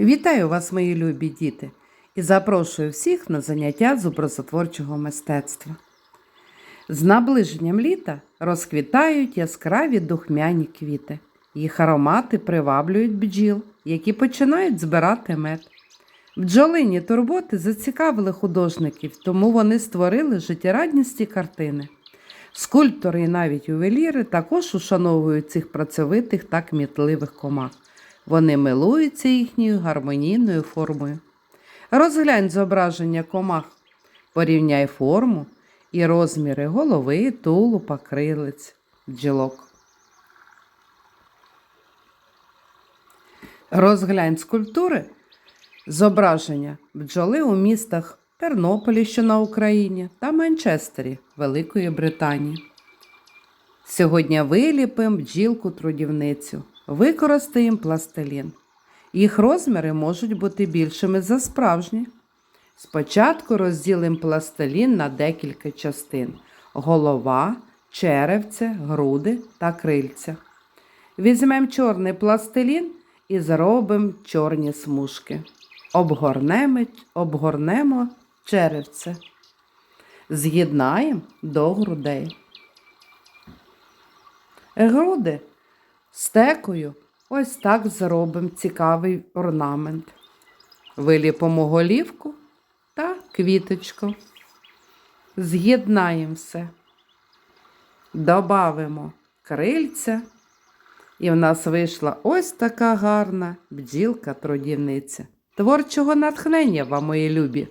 Вітаю вас, мої любі діти, і запрошую всіх на заняття з образотворчого мистецтва. З наближенням літа розквітають яскраві духмяні квіти. Їх аромати приваблюють бджіл, які починають збирати мед. Бджолині турботи зацікавили художників, тому вони створили життєрадісні картини. Скульптори і навіть ювеліри також ушановують цих працьовитих та кмітливих комах. Вони милуються їхньою гармонійною формою. Розглянь зображення комах, порівняй форму і розміри голови, тулупа, крилиць, бджілок. Розглянь скульптури зображення бджоли у містах Тернополі, що на Україні, та Манчестері Великої Британії. Сьогодні виліпимо бджілку трудівницю, використаємо пластилін. Їх розміри можуть бути більшими за справжні. Спочатку розділимо пластилін на декілька частин: голова, черевце, груди та крильця. Візьмемо чорний пластилін і зробимо чорні смужки. Обгорнемо, обгорнемо черевце. З'єднаємо до грудей. Груди стекою ось так зробимо цікавий орнамент. Виліпимо голівку та квіточку. З'єднаємо все. Добавимо крильця. І в нас вийшла ось така гарна бджілка-трудівниця. Творчого натхнення вам, мої любі!